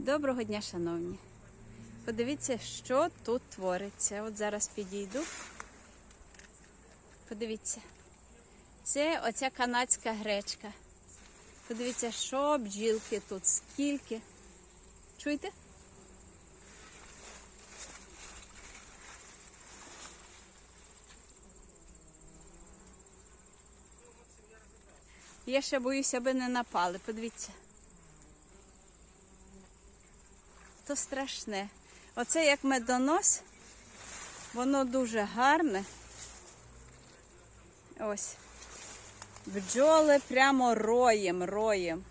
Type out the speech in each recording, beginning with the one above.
Доброго дня, шановні. Подивіться, що тут твориться. От зараз підійду. Подивіться. Це оця канадська гречка. Подивіться, що бджілки тут, скільки. Чуєте? Я ще боюся, аби не напали. Подивіться. То страшне. Оце як медонос, воно дуже гарне. Ось. Бджоли прямо роєм, роєм.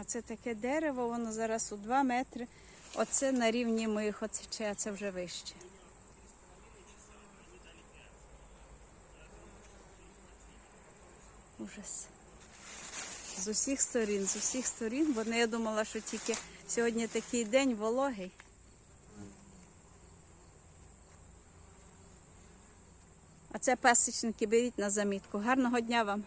Оце таке дерево, воно зараз у 2 метри. Оце на рівні моїх, оце а це вже вище. Ужас. З усіх сторін, з усіх сторін, бо не я думала, що тільки сьогодні такий день вологий. А це пасічники беріть на замітку. Гарного дня вам!